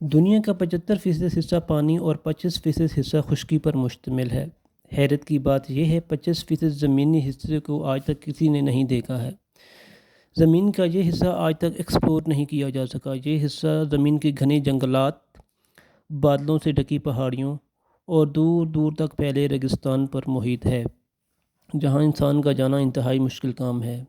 दुनिया का पचहत्तर फ़ीसद हिस्सा पानी और पच्चीस फ़ीसद हिस्सा खुश्की पर मुश्तमिल है। हैरत की बात यह है, पच्चीस फ़ीसद ज़मीनी हिस्से को आज तक किसी ने नहीं देखा है। ज़मीन का यह हिस्सा आज तक एक्सप्लोर नहीं किया जा सका। ये हिस्सा ज़मीन के घने जंगलात, बादलों से ढकी पहाड़ियों और दूर दूर तक फैले रेगिस्तान पर मुहित है, जहाँ इंसान का जाना इंतहाई मुश्किल काम है।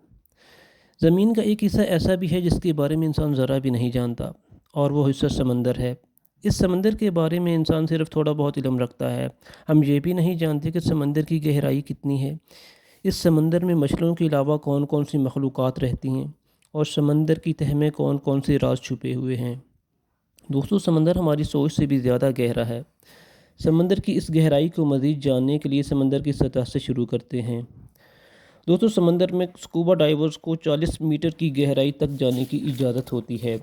ज़मीन का एक हिस्सा ऐसा भी है जिसके बारे में इंसान ज़रा भी नहीं जानता। और वो हिस्सा समंदर है। इस समंदर के बारे में इंसान सिर्फ़ थोड़ा बहुत इलम रखता है। हम ये भी नहीं जानते कि समंदर की गहराई कितनी है। इस समंदर में मछलियों के अलावा कौन कौन सी मखलूक़ात रहती हैं और समंदर की तह में कौन कौन से राज छुपे हुए हैं? दोस्तों, समंदर हमारी सोच से भी ज़्यादा गहरा है। समंदर की इस गहराई को मज़ीद जानने के लिए समंदर की सतह से शुरू करते हैं। दोस्तों, समंदर में स्कूबा डाइवर्स को 40 मीटर की गहराई तक जाने की इजाज़त होती है।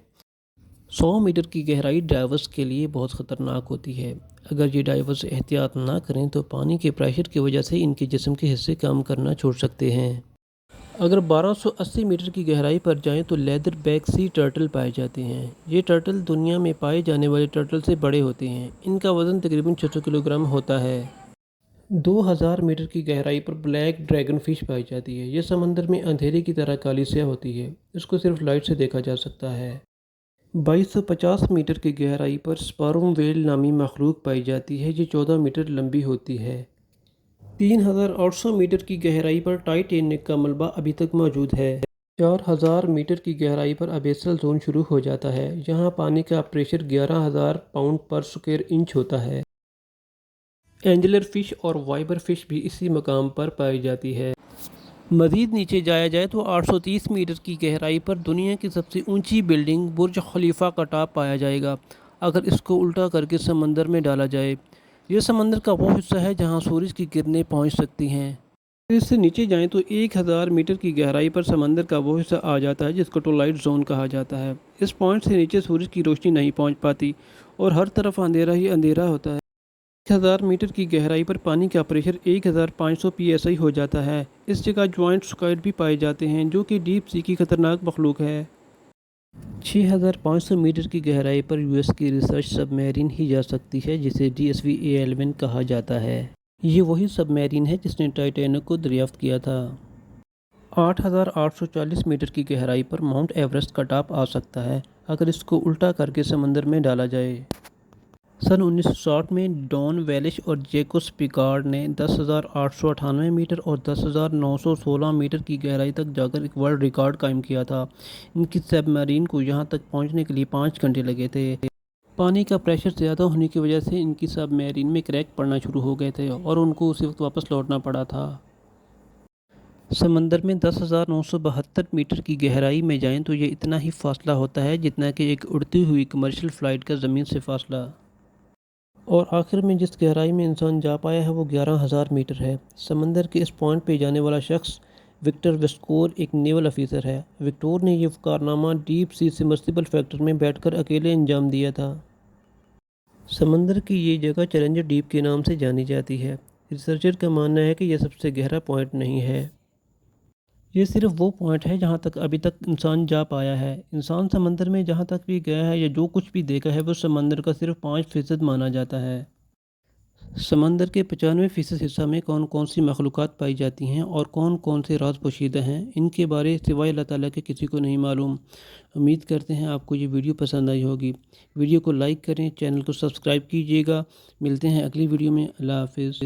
सौ मीटर की गहराई डाइवर्स के लिए बहुत ख़तरनाक होती है। अगर ये डाइवर्स एहतियात ना करें तो पानी के प्रेशर की वजह से इनके जिसम के हिस्से काम करना छोड़ सकते हैं। अगर 1280 मीटर की गहराई पर जाएँ तो लेदर बैक सी टर्टल पाए जाते हैं। ये टर्टल दुनिया में पाए जाने वाले टर्टल से बड़े होते हैं। इनका वज़न तकरीबन 600 किलोग्राम होता है। 2000 मीटर की गहराई पर ब्लैक ड्रैगन फ़िश पाई जाती है। यह समंदर में अंधेरे की तरह काली स्या होती है। इसको सिर्फ़ लाइट से देखा जा सकता है। 2250 मीटर की गहराई पर स्पारोम वेल नामी मखलूक पाई जाती है, जो 14 मीटर लंबी होती है। 3800 मीटर की गहराई पर टाइटेनिक का मलबा अभी तक मौजूद है। 4000 मीटर की गहराई पर अबेसल जोन शुरू हो जाता है यहाँ पानी का प्रेशर 11000 पाउंड पर स्क्वायर इंच होता है। एंजलर फ़िश और वाइबर फ़िश भी इसी मकाम पर पाई जाती है। मज़ीद नीचे जाया जाए तो 830 मीटर की गहराई पर दुनिया की सबसे ऊँची बिल्डिंग बुर्ज खलीफा का टाप पाया जाएगा, अगर इसको उल्टा करके समंदर में डाला जाए। यह समंदर का वो हिस्सा है जहाँ सूरज की किरणें पहुँच सकती हैं। इससे नीचे जाएँ तो 1000 मीटर की गहराई पर समंदर का वो हिस्सा आ जाता है, जिसको टोलाइट जोन कहा जाता है। इस पॉइंट से नीचे सूरज की रोशनी नहीं पहुँच पाती और हर तरफ़ अंधेरा ही अंधेरा होता है। हज़ार मीटर की गहराई पर पानी का प्रेशर 1500 पीएसआई हो जाता है। इस जगह ज्वाइंट स्क्वाइड भी पाए जाते हैं, जो कि डीप सी की ख़तरनाक मखलूक है। 6500 मीटर की गहराई पर यूएस की रिसर्च सबमरीन ही जा सकती है, जिसे डी एस वी एलेवन कहा जाता है। ये वही सबमरीन है जिसने टाइटेनिक को दरियाफ्त किया था। 8840 मीटर की गहराई पर माउंट एवरेस्ट का टॉप आ सकता है, अगर इसको उल्टा करके समंदर में डाला जाए। सन 1960 में डॉन वेलिश और जेकोस पिकार्ड ने दस हज़ार आठ सौ अठानवे मीटर और दस हज़ार नौ सौ सोलह मीटर की गहराई तक जाकर एक वर्ल्ड रिकॉर्ड कायम किया था। इनकी सबमरीन को यहाँ तक पहुँचने के लिए पाँच घंटे लगे थे। पानी का प्रेशर ज़्यादा होने की वजह से इनकी सबमरीन में क्रैक पड़ना शुरू हो गए थे और उनको उसी वक्त वापस लौटना पड़ा था। समंदर में दस हज़ार नौ सौ बहत्तर मीटर की गहराई में जाएँ तो ये इतना ही फासला होता है जितना कि एक उड़ती हुई कमर्शियल फ़्लाइट का ज़मीन से फासला। और आखिर में जिस गहराई में इंसान जा पाया है वो ग्यारह हज़ार मीटर है। समंदर के इस पॉइंट पे जाने वाला शख्स विक्टर वेस्कोर एक नेवल ऑफिसर है। विक्टोर ने यह कारनामा डीप सी समर्सिबल फैक्टर में बैठकर अकेले अंजाम दिया था। समंदर की ये जगह चैलेंजर डीप के नाम से जानी जाती है। रिसर्चर का मानना है कि यह सबसे गहरा पॉइंट नहीं है। ये सिर्फ़ वो पॉइंट है जहाँ तक अभी तक इंसान जा पाया है। इंसान समंदर में जहाँ तक भी गया है या जो कुछ भी देखा है, वो समंदर का सिर्फ़ पाँच फ़ीसद माना जाता है। समंदर के पचानवे फ़ीसद हिस्सा में कौन कौन सी मखलूक़ पाई जाती हैं और कौन कौन से राज पोशीदा हैं, इनके बारे सिवाय अल्लाह ताला के किसी को नहीं मालूम। उम्मीद करते हैं आपको ये वीडियो पसंद आई होगी। वीडियो को लाइक करें, चैनल को सब्सक्राइब कीजिएगा। मिलते हैं अगली वीडियो में। अल्लाह हाफिज़।